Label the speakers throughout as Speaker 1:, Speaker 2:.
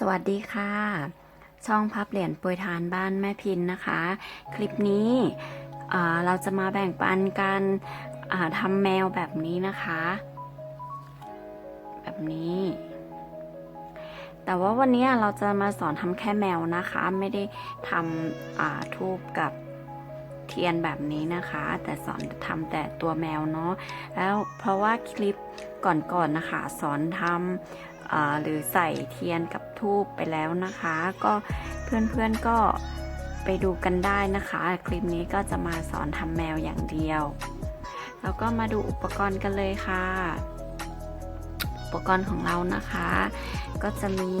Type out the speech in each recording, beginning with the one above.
Speaker 1: สวัสดีค่ะ ช่องพับเหรียญปรยทานบ้านแม่พินนะคะ คลิปนี้เราจะมาแบ่งปันการอ่าทำแมวแบบนี้นะคะ แบบนี้ แต่ว่าวันนี้เราจะมาสอนทำแค่แมวนะคะ ไม่ได้ทำทูบกับเทียนแบบนี้นะคะ แต่สอนทำแต่ตัวแมวเนาะแล้วเพราะว่าคลิปก่อนๆนะคะ สอนทำอ่า หรือใส่เทียนกับทูบไปแล้วนะคะ ก็เพื่อนๆก็ไปดูกันได้นะคะ คลิปนี้ก็จะมาสอนทำแมวอย่างเดียว แล้วก็มาดูอุปกรณ์กันเลยค่ะ อุปกรณ์ของเรานะคะ ก็จะมี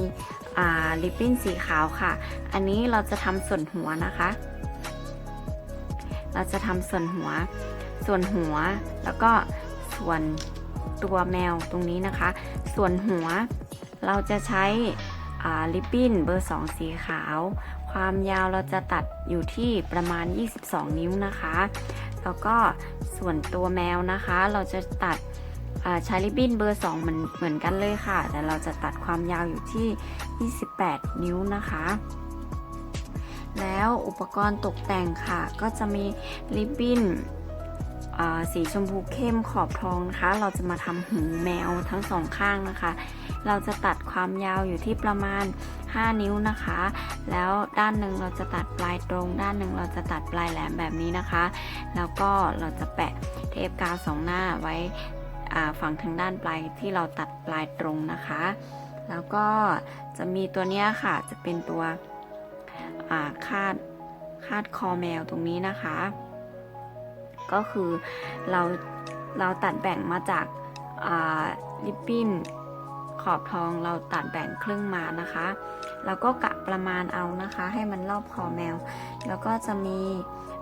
Speaker 1: ลิปปิ้นสีขาวค่ะ อันนี้เราจะทำส่วนหัวนะคะ เราจะทำส่วนหัว ส่วนหัวแล้วก็ส่วนตัวแมวตรงนี้นะคะ ส่วนหัว เราจะใช้ลิปบิ้นเบอร์ 2 สีขาว ความยาวเราจะตัดอยู่ที่ประมาณ 22 นิ้วนะคะ แล้วก็ส่วนตัวแมวนะคะ เราจะตัดใช้ริบบิ้นเบอร์ 2 เหมือนเหมือนกันเลยค่ะ แต่เราจะตัดความยาวอยู่ที่ 28 นิ้วนะคะ แล้วอุปกรณ์ตกแต่งค่ะ ก็จะมีริบบิ้น สีชมพูเข้มขอบทองนะคะ เราจะมาทำหูแมวทั้งสองข้างนะคะ เราจะตัดความยาวอยู่ที่ประมาณ 5 นิ้วนะคะ แล้วด้านหนึ่งเราจะตัดปลายตรง ด้านหนึ่งเราจะตัดปลายแหลมแบบนี้นะคะ แล้วก็เราจะแปะเทปกาวสองหน้าไว้ฝั่งทางด้านปลายที่เราตัดปลายตรงนะคะ แล้วก็จะมีตัวนี้ค่ะ จะเป็นตัวคาดคาดคอแมวตรงนี้นะคะ ก็คือเราเราตัดแบ่งมาจากลิปปิ้นขอบทองเราตัดแบ่งครึ่งมานะคะแล้วก็กะประมาณเอานะคะ ให้มันรอบคอแมว แล้วก็จะมี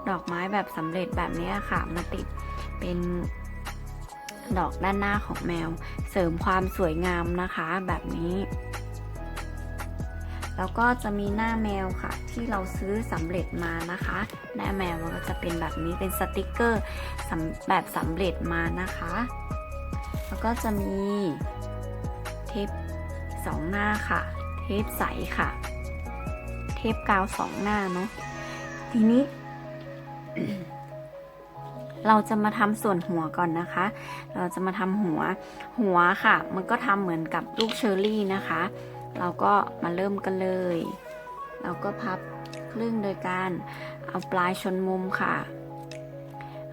Speaker 1: ดอกไม้แบบสำเร็จแบบนี้ค่ะมาติดเป็นดอกด้านหน้าของแมว เสริมความสวยงามนะคะแบบนี้ แล้วก็จะมีหน้าแมวค่ะ ที่เราซื้อสำเร็จมานะคะ หน้าแมวมันก็จะเป็นแบบนี้เป็นสติกเกอร์แบบสำเร็จมานะคะ แล้วก็จะมีเทปสองหน้าค่ะ เทปใสค่ะ เทปกาวสองหน้าเนาะทีนี้เราจะมาทำส่วนหัวก่อนนะคะ เราจะมาทำหัว หัวค่ะ มันก็ทำเหมือนกับลูกเชอร์รี่นะคะ เราก็มาเริ่มกันเลย เราก็พับครึ่งโดยการเอาปลายชนมุมค่ะ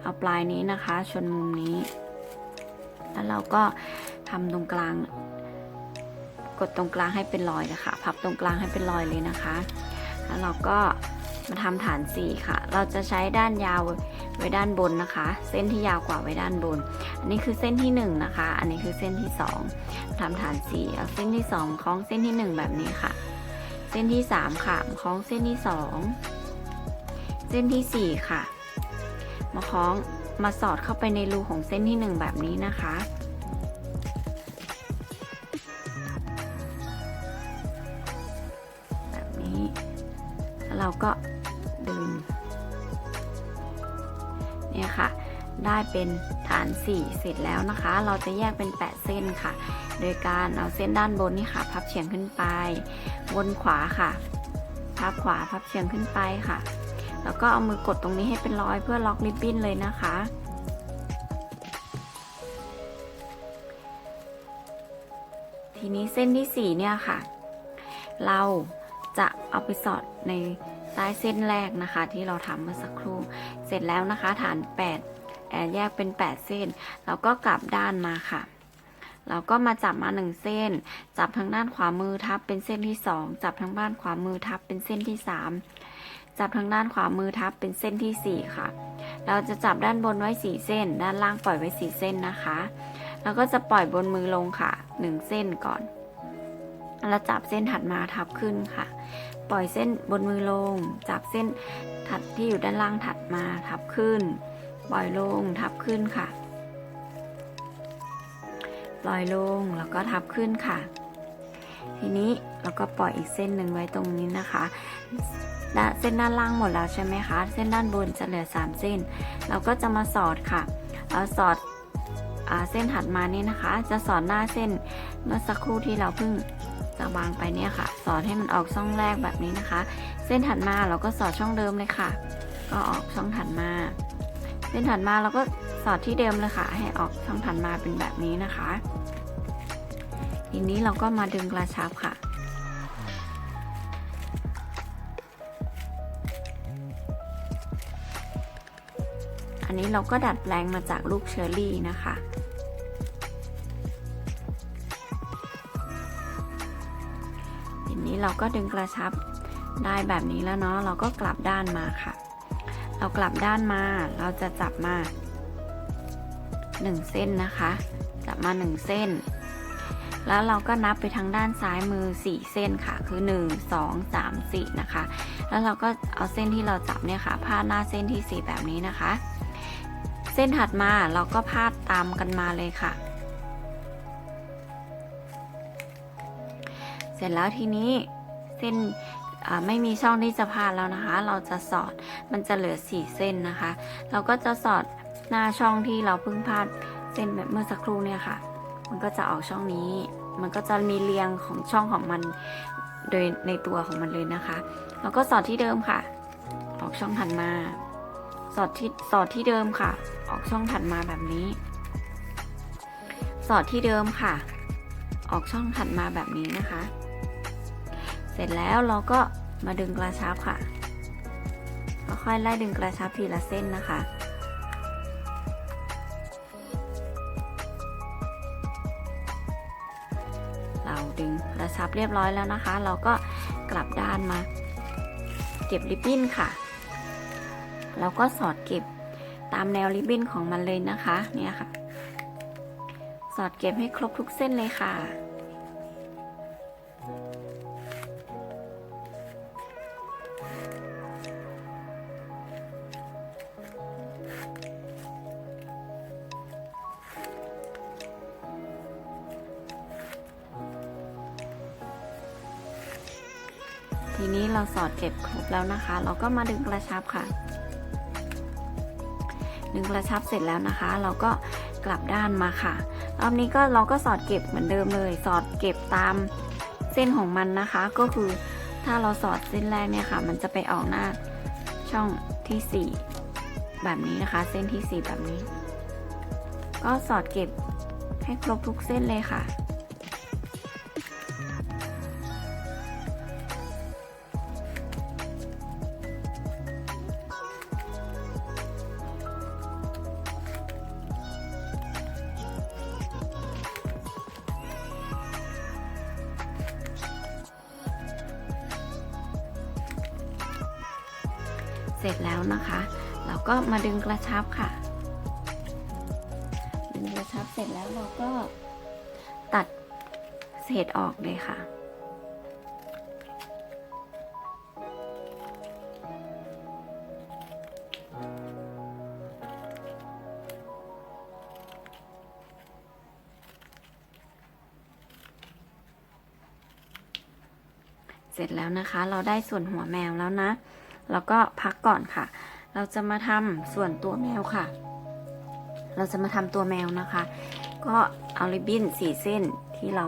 Speaker 1: เอาปลายนี้นะคะ ชนมุมนี้ แล้วเราก็ทำตรงกลาง กดตรงกลางให้เป็นรอยนะคะ พับตรงกลางให้เป็นรอยเลยนะคะ แล้วเราก็มาทำฐานสี่ค่ะ เราจะใช้ด้านยาว ไว้ด้านบนนะคะ เส้นที่ยาวกว่าไว้ด้านบน อันนี้คือเส้นที่หนึ่งนะคะ อันนี้คือเส้นที่สองทำฐานสี่เอาเส้นที่สองคล้องเส้นที่หนึ่งแบบนี้ค่ะ เส้นที่สามค่ะคล้องเส้นที่สองเส้นที่สี่ค่ะ มาคล้องมาสอดเข้าไปในรูของเส้นที่หนึ่งแบบนี้นะคะ เป็นฐาน 4 เสร็จแล้วนะคะ เราจะแยกเป็น 8 เส้นค่ะ โดยการเอาเส้นด้านบนนี่ค่ะ พับเฉียงขึ้นไปบนขวาค่ะ พับขวาพับเฉียงขึ้นไปค่ะ แล้วก็เอามือกดตรงนี้ให้เป็นรอยเพื่อล็อกริบบิ้นเลยนะคะทีนี้เส้นที่ 4 เนี่ยค่ะ เราจะเอาไปสอดในใต้เส้นแรกนะคะ ที่เราทำเมื่อสักครู่ เสร็จแล้วนะคะ ฐาน 8 แอบแยกเป็น 8 เส้น แล้วก็กลับด้านมาค่ะเราก็มาจับมา 1 เส้น จับทางด้านขวามือทับเป็นเส้นที่ 2 จับทางด้านขวามือทับเป็นเส้นที่ 3 จับทางด้านขวามือทับเป็นเส้นที่ 4 ค่ะ เราจะจับด้านบนไว้ 4 เส้น ด้านล่างปล่อยไว้ 4 เส้นนะคะ แล้วก็จะปล่อยบนมือลงค่ะ 1 เส้นก่อนแล้วจับเส้นถัดมาทับขึ้นค่ะ ปล่อยเส้นบนมือลง จับเส้นถัดที่อยู่ด้านล่างถัดมาทับขึ้น ปล่อยลงทับขึ้นค่ะ ปล่อยลงแล้วก็ทับขึ้นค่ะ ทีนี้เราก็ปล่อยอีกเส้นหนึ่งไว้ตรงนี้นะคะด้าเส้นด้านล่างหมดแล้วใช่ไหมคะ เส้นด้านบนจะเหลือ 3 เส้น เราก็จะมาสอดค่ะเอาสอดอเส้นถัดมานี่นะคะ จะสอดหน้าเส้นเมื่อสักครู่ที่เราเพิ่งจะวางไปเนี่ยค่ะ สอดให้มันออกช่องแรกแบบนี้นะคะ เส้นถัดมาเราก็สอดช่องเดิมเลยค่ะ ก็ออกช่องถัดมา เส้นถัดมาเราก็สอดที่เดิมเลยค่ะ ให้ออกช่องถัดมาเป็นแบบนี้นะคะ ทีนี้เราก็มาดึงกระชับค่ะอันนี้เราก็ดัดแปลงมาจากลูกเชอร์รี่นะคะ ทีนี้เราก็ดึงกระชับได้แบบนี้แล้วเนาะ เราก็กลับด้านมาค่ะ เรากลับด้านมา เราจะจับมา 1 เส้นนะคะ จับมา 1 เส้น แล้วเราก็นับไปทางด้านซ้ายมือ 4 เส้นค่ะ คือ 1 2 3 4 นะคะ แล้วเราก็เอาเส้นที่เราจับเนี่ยค่ะ พาดหน้าเส้นที่ 4 แบบนี้นะคะ เส้นถัดมาเราก็พาดตามกันมาเลยค่ะ เสร็จแล้วทีนี้เส้น ไม่มีช่องที่จะพาดแล้วนะคะ เราจะสอดมันจะเหลือ4เส้นนะคะ เราก็จะสอดหน้าช่องที่เราเพิ่งพาดเส้นแบบเมื่อสักครู่เนี่ยค่ะ มันก็จะออกช่องนี้ มันก็จะมีเรียงของช่องของมันโดยในตัวของมันเลยนะคะเราก็สอดที่เดิมค่ะ ออกช่องถัดมา สอดที่สอดที่เดิมค่ะ ออกช่องถัดมาแบบนี้ สอดที่เดิมค่ะ ออกช่องถัดมาแบบนี้นะคะ เสร็จแล้วเราก็ มาดึงกระชับค่ะ ค่อยๆไล่ดึงกระชับทีละเส้นนะคะเราดึงกระชับเรียบร้อยแล้วนะคะ เราก็กลับด้านมา เก็บริบบิ้นค่ะ เราก็สอดเก็บตามแนวริบบิ้นของมันเลยนะคะ เนี่ยค่ะ สอดเก็บให้ครบทุกเส้นเลยค่ะ นี้เราสอดเก็บครบแล้วนะคะ เราก็มาดึงกระชับค่ะ ดึงกระชับเสร็จแล้วนะคะ เราก็กลับด้านมาค่ะ รอบนี้ก็เราก็สอดเก็บเหมือนเดิมเลย สอดเก็บตามเส้นของมันนะคะ ก็คือถ้าเราสอดเส้นแรกเนี่ยค่ะ มันจะไปออกหน้าช่องที่ 4 แบบนี้นะคะ เส้นที่ 4 แบบนี้ ก็สอดเก็บให้ครบทุกเส้นเลยค่ะ เสร็จแล้วนะคะ เราก็มาดึงกระชับค่ะ ดึงกระชับเสร็จแล้วเราก็ตัดเศษออกเลยค่ะเสร็จแล้วนะคะ เราได้ส่วนหัวแมวแล้วนะ แล้วก็พักก่อนค่ะ เราจะมาทำส่วนตัวแมวค่ะ เราจะมาทำตัวแมวนะคะ ก็เอาริบบิ้นสี่เส้นที่เรา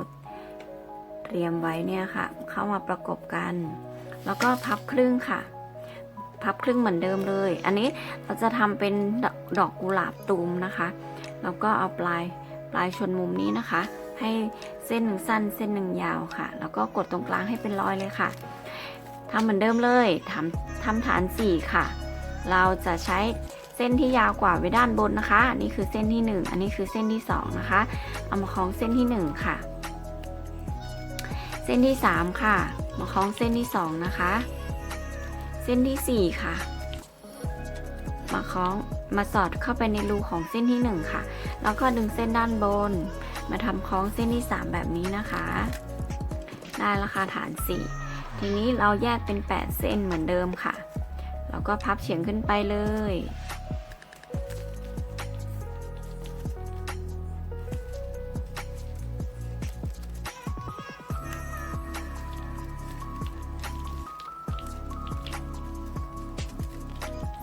Speaker 1: เตรียมไว้เนี่ยค่ะ เข้ามาประกบกัน แล้วก็พับครึ่งค่ะ พับครึ่งเหมือนเดิมเลย อันนี้เราจะทำเป็นดดอกกุหลาบตูมนะคะ แล้วก็เอาปลายปลายชนมุมนี้นะคะ ให้เส้นหนึ่งสั้นเส้นหนึ่งยาวค่ะ แล้วก็กดตรงกลางให้เป็นรอยเลยค่ะ ทำเหมือนเดิมเลยทำทำฐาน 4 ค่ะ เราจะใช้เส้นที่ยาวกว่าไว้ด้านบนนะคะ อันนี้คือเส้นที่ 1 อันนี้คือเส้นที่ 2 นะคะ เอามาคล้องเส้นที่ 1 ค่ะ เส้นที่ 3 ค่ะ มาคล้องเส้นที่ 2 นะคะ เส้นที่ 4 ค่ะ มาคล้อง มาสอดเข้าไปในรูของเส้นที่ 1 ค่ะ แล้วก็ดึงเส้นด้านบน มาทำคล้องเส้นที่ 3 แบบนี้นะคะ ได้ราคาฐาน 4 ทีนี้เราแยกเป็น 8 เส้นเหมือนเดิมค่ะ เราก็พับเฉียงขึ้นไปเลย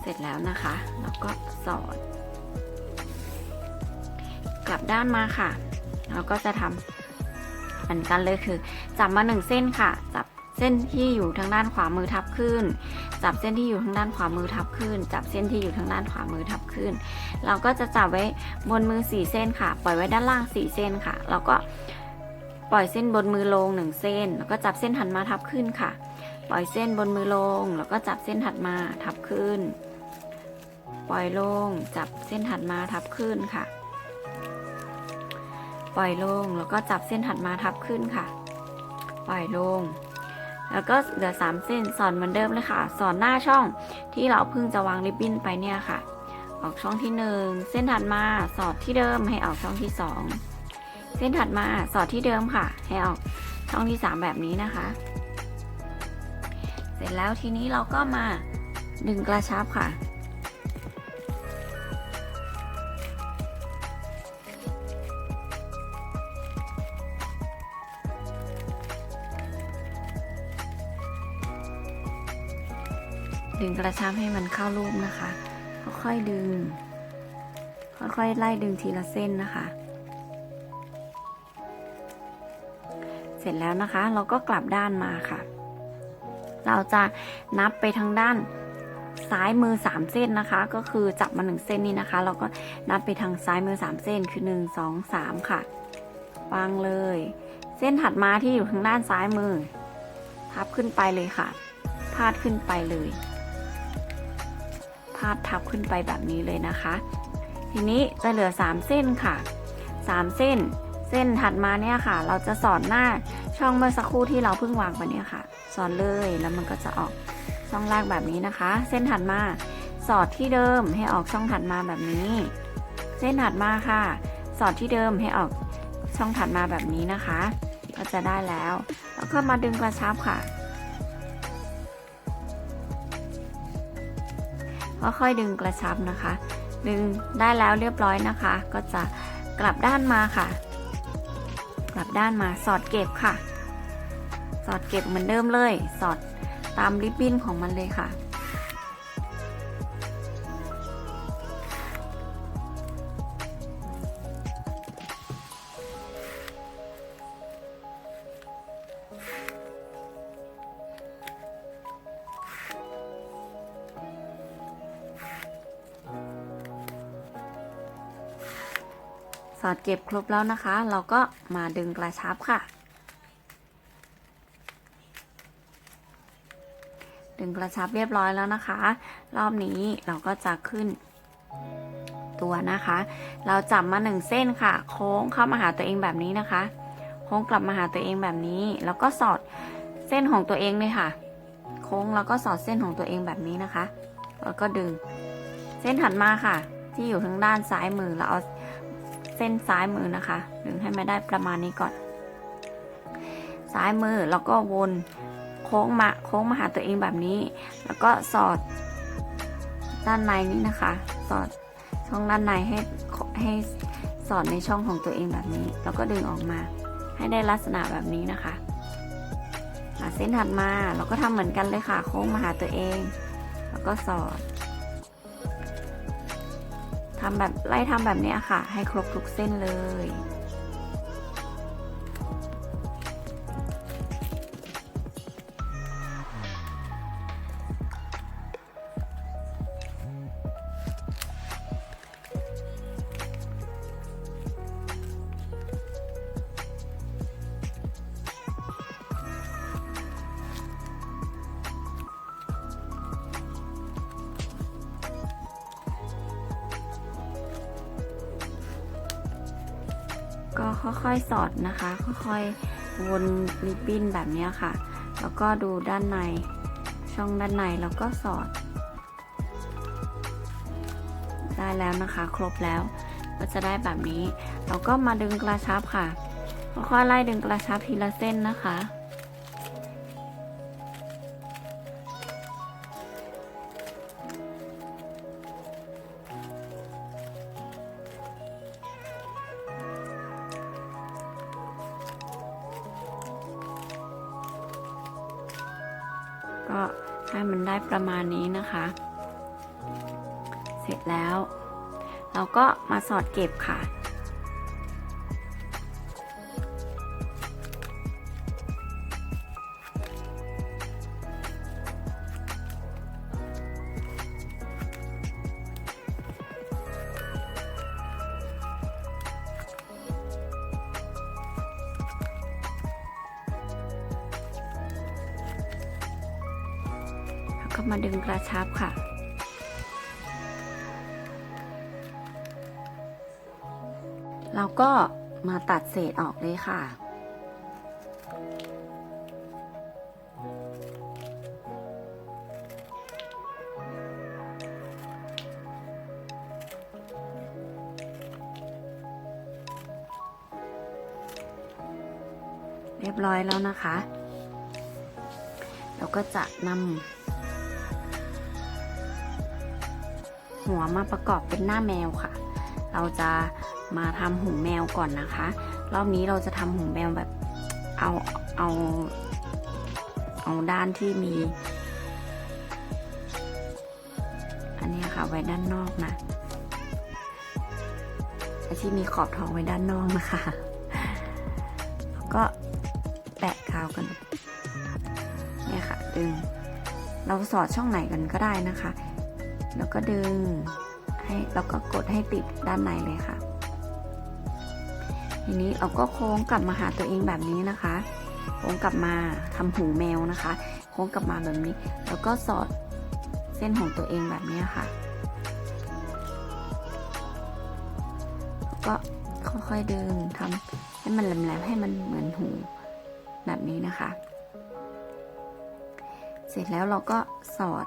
Speaker 1: เสร็จแล้วนะคะ แล้วก็สอด กลับด้านมาค่ะ เราก็จะทำเหมือนกันเลยคือ จับมาหนึ่งเส้นค่ะ จับ ส้นที่อยู่ทางด้านขวามือทับขึ้น จับเส้นที่อยู่ทางด้านขวามือทับขึ้น จับเส้นที่อยู่ทางด้านขวามือทับขึ้น เราก็จะจับไว้บนมือสี่เส้นค่ะ ปล่อยไว้ด้านล่างสี่เส้นค่ะแล้วก็ปล่อยเส้นบนมือลงหนึ่งเส้น แล้วก็จับเส้นถัดมาทับขึ้นค่ะ ปล่อยเส้นบนมือลง แล้วก็จับเส้นถัดมาทับขึ้น ปล่อยลง จับเส้นถัดมาทับขึ้นค่ะ ปล่อยลง แล้วก็จับเส้นถัดมาทับขึ้นค่ะ ปล่อยลง แล้วก็เหลือ 3 เส้นสอนเหมือนเดิมเลยค่ะ สอนหน้าช่องที่เราเพิ่งจะวางริบบิ้นไปเนี่ยค่ะ ออกช่องที่ 1 เส้นถัดมาสอดที่เดิมให้ออกช่องที่ 2 เส้นถัดมาสอดที่เดิมค่ะ ให้ออกช่องที่ 3 แบบนี้นะคะ เสร็จแล้วทีนี้เราก็มาดึงกระชับค่ะ ดึงกระชับให้มันเข้ารูปนะคะ ค่อยๆดึง ค่อยๆไล่ดึงทีละเส้นนะคะ เสร็จแล้วนะคะ เราก็กลับด้านมาค่ะ เราจะนับไปทางด้านซ้ายมือ 3 เส้นนะคะ ก็คือจับมา 1 เส้นนี้นะคะ เราก็นับไปทางซ้ายมือ 3 เส้นคือ 1 2 3 ค่ะ วางเลย เส้นถัดมาที่อยู่ทางด้านซ้ายมือทับขึ้นไปเลยค่ะ พาดขึ้นไปเลยาดทับขึ้นไปแบบนี้เลยนะคะ ทีนี้จะเหลือ 3 เส้นค่ะ 3 เส้น เส้นถัดมาเนี่ยค่ะ เราจะสอดหน้าช่องเมื่อสักครู่ที่เราเพิ่งวางไปเนี่ยค่ะ สอดเลยแล้วมันก็จะออกช่องแรกแบบนี้นะคะ เส้นถัดมาสอดที่เดิมให้ออกช่องถัดมาแบบนี้ เส้นถัดมาค่ะ สอดที่เดิมให้ออกช่องถัดมาแบบนี้นะคะ ก็จะได้แล้ว แล้วก็มาดึงกระชับค่ะ ก็ค่อยดึงกระชับนะคะ ดึงได้แล้วเรียบร้อยนะคะ ก็จะกลับด้านมาค่ะ กลับด้านมาสอดเก็บค่ะ สอดเก็บเหมือนเดิมเลย สอดตามริบบิ้นของมันเลยค่ะ สอดเก็บครบแล้วนะคะ เราก็มาดึงกระชับค่ะ ดึงกระชับเรียบร้อยแล้วนะคะ รอบนี้เราก็จะขึ้นตัวนะคะ เราจับมาหนึ่งเส้นค่ะ โค้งเข้ามาหาตัวเองแบบนี้นะคะ โค้งกลับมาหาตัวเองแบบนี้ แล้วก็สอดเส้นของตัวเองเลยค่ะ โค้งแล้วก็สอดเส้นของตัวเองแบบนี้นะคะ แล้วก็ดึง เส้นถัดมาค่ะ ที่อยู่ทางด้านซ้ายมือเราเอา เส้นซ้ายมือนะคะ ดึงให้ม่ได้ประมาณนี้ก่อน ซ้ายมือแล้วก็วนโค้งมาโค้งมาหาตัวเองแบบนี้ แล้วก็สอดด้านในนี้นะคะ สอดช่องด้านในให้ให้สอดในช่องของตัวเองแบบนี้ แล้วก็ดึงออกมา ให้ได้ลักษณะแบบนี้นะคะอะเส้นถัดมาเราก็ทำเหมือนกันเลยค่ะ โค้งมาหาตัวเอง แล้วก็สอด ทำแบบไล่ทำแบบนี้ค่ะ ให้ครบทุกเส้นเลย ค่อยๆสอดนะคะ ค่อยๆวนริบบิ้นแบบนี้ค่ะ แล้วก็ดูด้านในช่องด้านในแล้วก็สอด ได้แล้วนะคะ ครบแล้ว ก็จะได้แบบนี้ เราก็มาดึงกระชับค่ะค่อยๆไล่ดึงกระชับทีละเส้นนะคะ ก็ให้มันได้ประมาณนี้นะคะ เสร็จแล้ว เราก็มาสอดเก็บค่ะ เลยค่ะ เรียบร้อยแล้วนะคะ เราก็จะนำหัวมาประกอบเป็นหน้าแมวค่ะ เราจะมาทำหูแมวก่อนนะคะ รอบนี้เราจะทำหูแมวแบบเอาเอา เอาด้านที่มี อันนี้ค่ะไว้ด้านนอกนะอ้ที่มีขอบทองไว้ด้านนอกนะคะแล้วก็แปะกาวกันเนี่ยค่ะ ดึง เราสอดช่องไหนกันก็ได้นะคะ แล้วก็ดึงให้แล้วก็กดให้ติดด้านในเลยค่ะ ทีนี้เราก็โค้งกลับมาหาตัวเองแบบนี้นะคะ โค้งกลับมาทำหูแมวนะคะ โค้งกลับมาแบบนี้ แล้วก็สอดเส้นของตัวเองแบบนี้ค่ะแล้วก็ค่อยๆดึงทำให้มันแหลมๆให้มันเหมือนหูแบบนี้นะคะ เสร็จแล้วเราก็สอด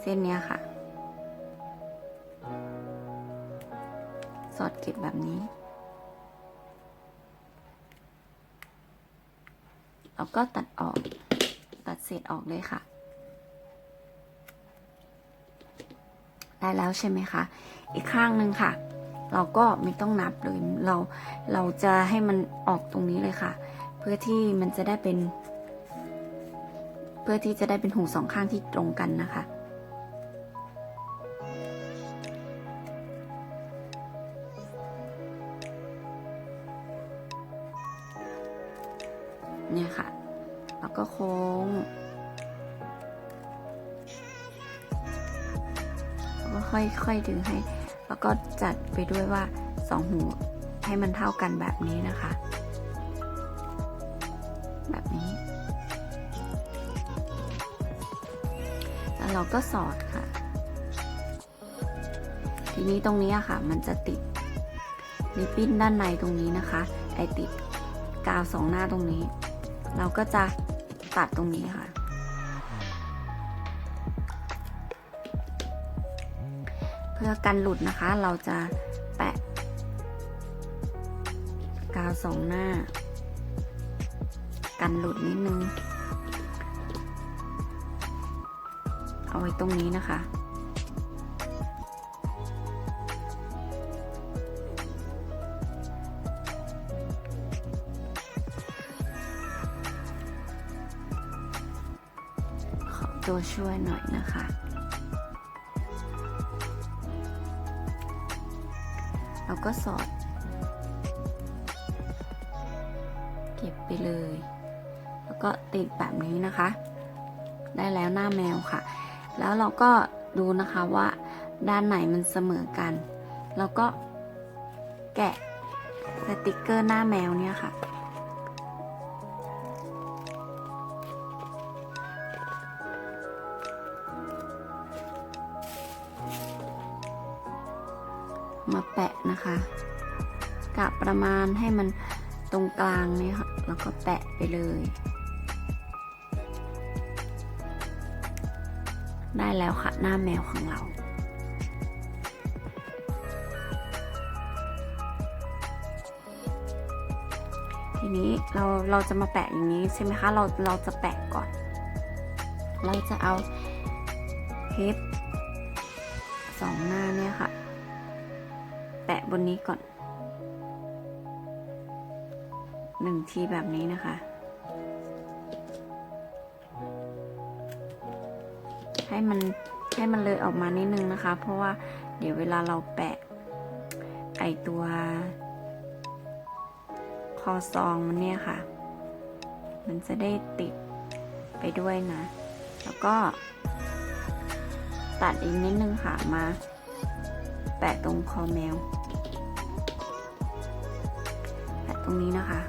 Speaker 1: เส้นเนี้ยค่ะ สอดเก็บแบบนี้ แล้วก็ตัดออก ตัดเศษออกเลยค่ะ ได้แล้วใช่ไหมคะ อีกข้างหนึ่งค่ะ เราก็ไม่ต้องนับเลยเราเราจะให้มันออกตรงนี้เลยค่ะ เพื่อที่มันจะได้เป็น เพื่อที่จะได้เป็นหูสองข้างที่ตรงกันนะคะ ค่อยๆดึงให้ แล้วก็จัดไปด้วยว่าสองหูให้มันเท่ากันแบบนี้นะคะ แบบนี้ แล้วเราก็สอดค่ะ ทีนี้ตรงนี้ค่ะ มันจะติดริบบิ้นด้านในตรงนี้นะคะ ไอติดกาวสองหน้าตรงนี้ เราก็จะตัดตรงนี้ค่ะ พื่อกันหลุดนะคะ เราจะแปะ กาวสองหน้า กันหลุดนิดนึง เอาไว้ตรงนี้นะคะขอตัวช่วยหน่อยนะคะ เราก็สอด เก็บไปเลย แล้วก็ติดแบบนี้นะคะ ได้แล้วหน้าแมวค่ะ แล้วเราก็ดูนะคะว่าด้านไหนมันเสมอกัน แล้วก็แกะสติกเกอร์หน้าแมวเนี่ยค่ะ แปะนะคะกะประมาณให้มันตรงกลางเนี่ยค่ะแล้วก็แปะไปเลย ได้แล้วค่ะหน้าแมวของเราทีนี้เราเราจะมาแปะอย่างนี้ใช่ไหมคะเราเราจะแปะก่อน เราจะเอาเทปสองหน้าเนี่ยค่ะแปะ บนนี้ก่อนหนึ่งทีแบบนี้นะคะ ให้มันให้มันเลยออกมานิดนึงนะคะ เพราะว่าเดี๋ยวเวลาเราแปะ ไอตัว คอซองมันเนี่ยค่ะ มันจะได้ติดไปด้วยนะ แล้วก็ ตัดอีกนิดนึงค่ะมา แปะตรงคอแมว ตรงนี้นะคะ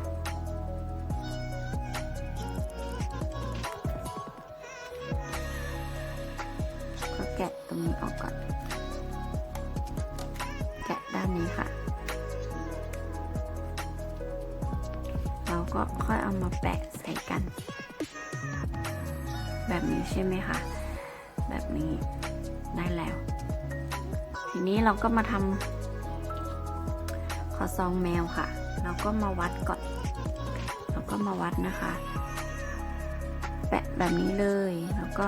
Speaker 1: พรงนี้ออกก่อน แกะด้านนี้ค่ะ เราก็ค่อยเอามาแปะใส่กัน แบบนี้ใช่ไหมคะ แบบนี้ได้แล้ว ทีนี้เราก็มาทำขอซองแมวค่ะ เราก็มาวัดก่อนเราก็มาวัดนะคะ แปะแบบนี้เลย แล้วก็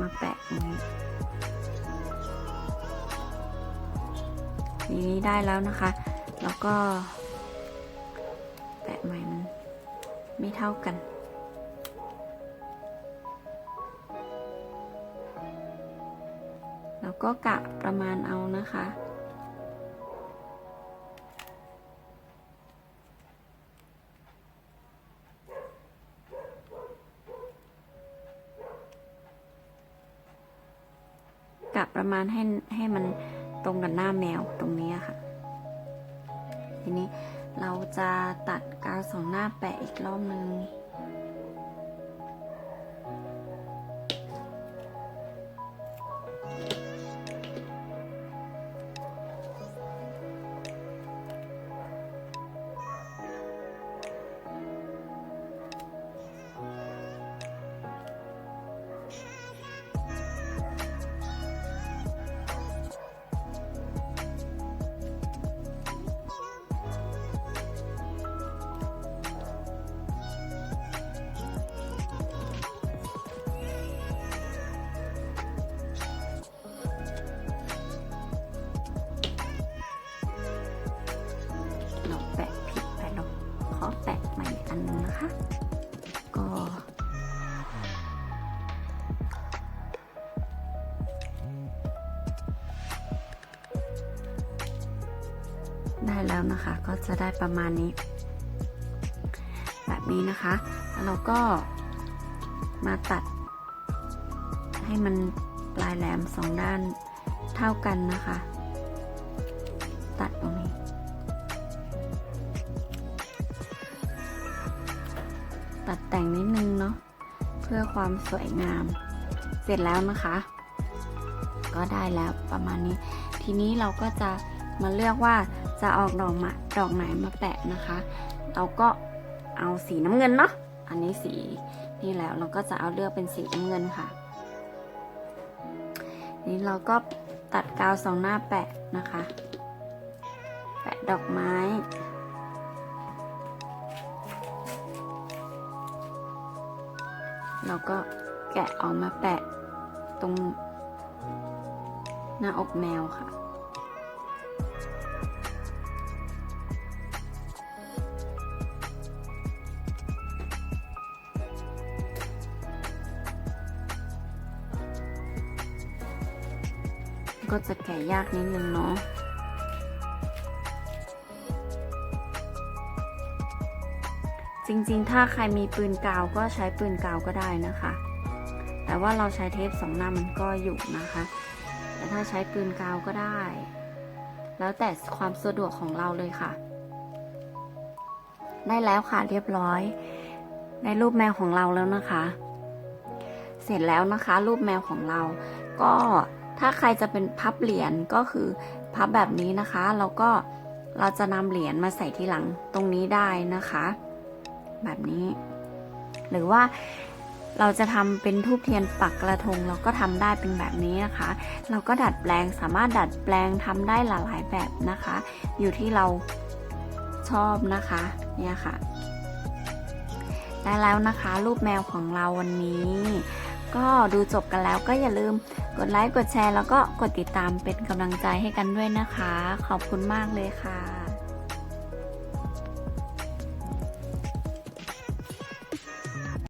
Speaker 1: มาแปะตรงนี้นี้ได้แล้วนะคะ แล้วก็ แปะใหม่มันไม่เท่ากัน แล้วก็กะประมาณเอานะคะ ประมาณให้ให้มันตรงกับหน้าแมวตรงนี้ค่ะ ทีนี้เราจะตัดกาวสองหน้าแปะอีกรอบนึง แล้วนะคะ ก็จะได้ประมาณนี้ แบบนี้นะคะ แล้วเราก็มาตัด ให้มันปลายแหลมสองด้านเท่ากันนะคะ ตัดตรงนี้ ตัดแต่งนิดนึงเนาะเพื่อความสวยงาม เสร็จแล้วนะคะ ก็ได้แล้วประมาณนี้ ทีนี้เราก็จะมาเลือกว่า จะออกดอกมาดอกไหนมาแปะนะคะ เราก็เอาสีน้ำเงินเนาะอันนี้สีนี่แล้วเราก็จะเอาเลือกเป็นสีน้ำเงินค่ะ นี่เราก็ตัดกาวสองหน้าแปะนะคะ แปะดอกไม้เราก็แกะออกมาแปะตรงหน้าอกแมวค่ะ ก็จะแกะยากนิดนึงเนาะจริงๆ ถ้าใครมีปืนกาวก็ใช้ปืนกาวก็ได้นะคะ แต่ว่าเราใช้เทปสองหน้ามันก็อยู่นะคะ แต่ถ้าใช้ปืนกาวก็ได้ แล้วแต่ความสะดวกของเราเลยค่ะ ได้แล้วค่ะเรียบร้อย ในรูปแมวของเราแล้วนะคะ เสร็จแล้วนะคะ รูปแมวของเราก็ ถ้าใครจะเป็นพับเหรียญก็คือพับแบบนี้นะคะ แล้วก็เราจะนำเหรียญมาใส่ที่หลังตรงนี้ได้นะคะ แบบนี้ หรือว่าเราจะทำเป็นทูบเทียนปักกระทง เราก็ทำได้เป็นแบบนี้นะคะ เราก็ดัดแปลงสามารถดัดแปลงทำได้หลายๆแบบนะคะ อยู่ที่เราชอบนะคะเนี่ยค่ะ ได้แล้วนะคะ รูปแมวของเราวันนี้ ก็ดูจบกันแล้วก็อย่าลืมกดไลค์กดแชร์ แล้วก็กดติดตามเป็นกำลังใจให้กันด้วยนะคะ ขอบคุณมากเลยค่ะ